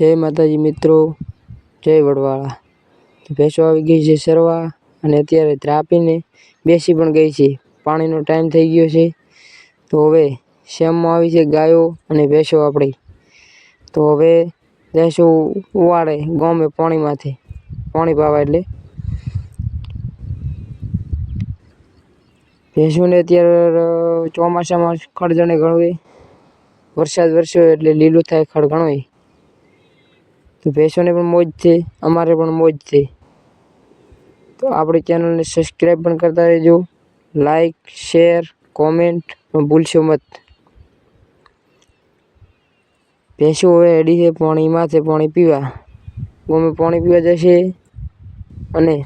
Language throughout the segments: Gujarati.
જય માતાજી મિત્રો, જય વડવાળા. ભેંસો આવી ગઈ છે સરવા અને અત્યારે ત્રાપીને બેસી પણ ગઈ છે. પાણીનો ટાઈમ થઈ ગયો છે. તો હવે શ્યામમાં આવી છે ગાયો અને ભેંસો આપણી. તો હવે ભેંસો ઉવાળે ગમે પાણીમાંથી. પાણી પાવા એટલે. ભેંસોને અત્યારે ચોમાસામાં ખડજણે ગણવી. વરસાદ વરસ્યો એટલે લીલું થાય ખડ ઘણું ભેંસોને પણ મોજ છે, અમારે પણ મોજ છે. તો આપણી ચેનલને સબસ્ક્રાઈબ પણ કરતા રહેજો. લાઈક શેર કોમેન્ટ પણ ભૂલશો મત. ભેંસો હવે હેડી છે, પાણી માથે પાણી પીવા. ગમે પાણી પીવા જશે અને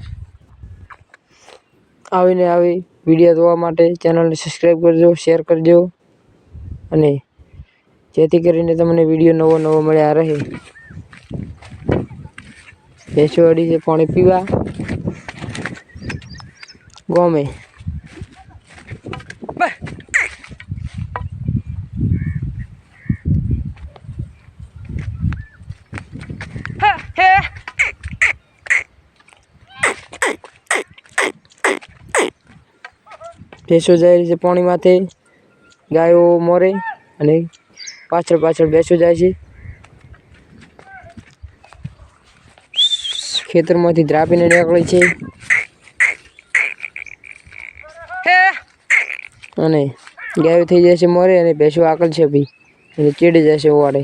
આવીને આવી વીડિયો જોવા માટે ચેનલને સબસ્ક્રાઈબ કરજો શેર કરજો અને જેથી કરીને તમને વીડિયો નવો નવો મળ્યા રહે. ભેંસો અડી છે, પાણી પીવા. ગમે. ભેંસો જાય રહી છે પાણી માથે ગાયો મોરે અને પાછળ પાછળ ભેંસો જાય છે. ખેતરમાંથી ધ્રાપીને નીકળે છે. અને ગાયો થઈ જશે મોરે અને ભેંસો આકલ છે ભી અને ચીડી જશે વાડે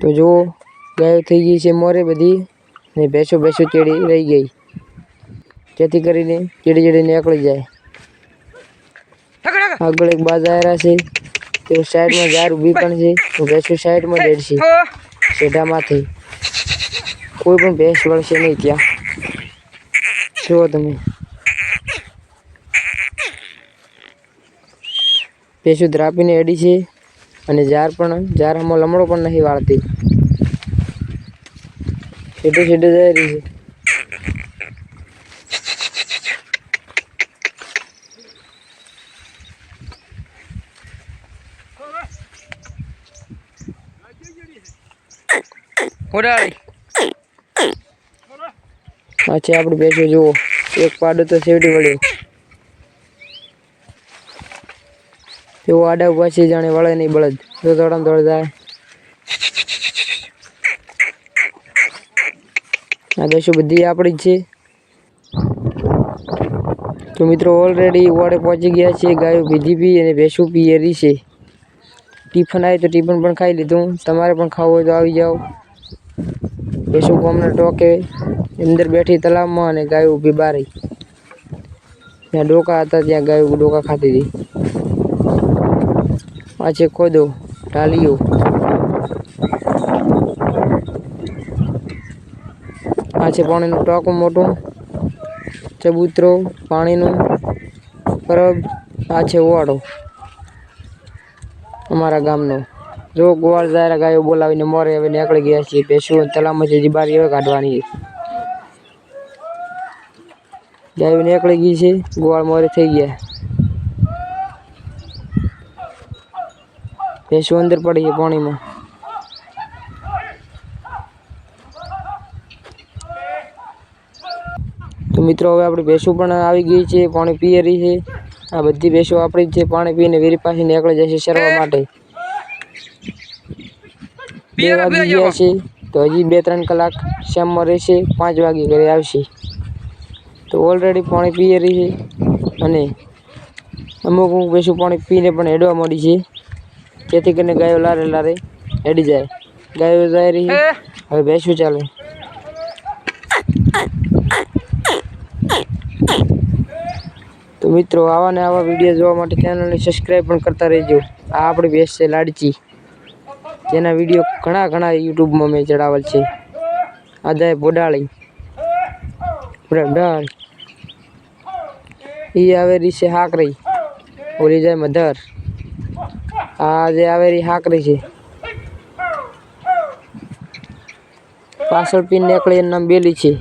તો જુઓ ગાયો થઈ ગઈ છે મોરે બધી અને ભેંસો ભેંસો ચેડી રહી ગઈ. જેથી કરીને ચીડી ચીડી નીકળી જાય. આગળ એક બાજારા છે તે સાઈડમાં ઝાડ ઊભી પણ છે તો ભેંસો સાઈડમાં જ છે શેઢામાંથી. કોઈ પણ ભેંસ વળશે નહીં ત્યાં. જુઓ તમે. ભેંસું ધ્રાપીને અડી છે અને ઝાર પણ ઝારમાં લમડો પણ નહીં વાળતી. છેડે છેડે જઈ રહી છે. ઉડાડી. આ છે આપણી જુઓ, એક પાડો તો સેવડી વળ્યો તેઓ આડા ઊભા જાણે વળે નહીં બળદ. તો દોડામ દોડ જાય. આ ભેંસો બધી આપણી છે. તો મિત્રો ઓલરેડી વાડે પહોંચી ગયા છે ગાયો પીધી પી અને ભેંસો પી રહી છે. ટિફન આવે તો ટિફન પણ ખાઈ લીધું. તમારે પણ ખાવું હોય તો આવી જાઓ. ભેંસો ગામના ટોકે અંદર બેઠી તલાવમાં અને ગાય ઊભી બારી. ત્યાં ડોકા હતા, ત્યાં ગાય ડોકા ખાતી હતી. પાછે ખોદો ઢાલીઓ આ છે પાણીનું ટાંકું મોટું, ચબૂતરો, પાણીનું પરબ આ છે ઓવાડો અમારા ગામનો. જો ગોવાળ જાયરા ગાયો બોલાવીને મોરે હવે નીકળી ગયા છીએ, ભેંસો તલામસી હજી બારી હવે કાઢવાની ગાયો નીકળી ગઈ છે, ગોવાળ મોરે થઈ ગયા. ભેંસો અંદર પડી છે પાણીમાં. તો મિત્રો હવે આપણી ભેંસો પણ આવી ગઈ છે, પાણી પીએ રહી છે. આ બધી ભેંસો આપણી જ છે, પાણી પીને વેરી પાસે નીકળી જશે સરવા માટે. બે વાગી છે તો હજી બે ત્રણ કલાક શ્યામમાં રહેશે પાંચ વાગે ઘરે આવશે. તો ઓલરેડી પાણી પીએ રહી છે અને અમુક અમુક બેસું પાણી પીને પણ હેડવા મળી છે. જેથી કરીને ગાયો લારે લારે હેડી જાય. ગાયો જાય રહી. હવે બેસવું ચાલે. તો મિત્રો આવા ને આવા વીડિયો જોવા માટે ચેનલને સબસ્ક્રાઈબ પણ કરતા રહેજો. આ આપણી ભેંસ છે લાડચી. જેના વીડિયો ઘણા ઘણા યુટ્યુબમાં મેં ચડાવેલ છે. આ જાય બોડાળી બોડાળી એ આવેલી છે હાકરી. ઓલી જાય મધર. આ જે આવેલી હાકરી છે. પાછળ પીન નીકળી નામ બેલી છે.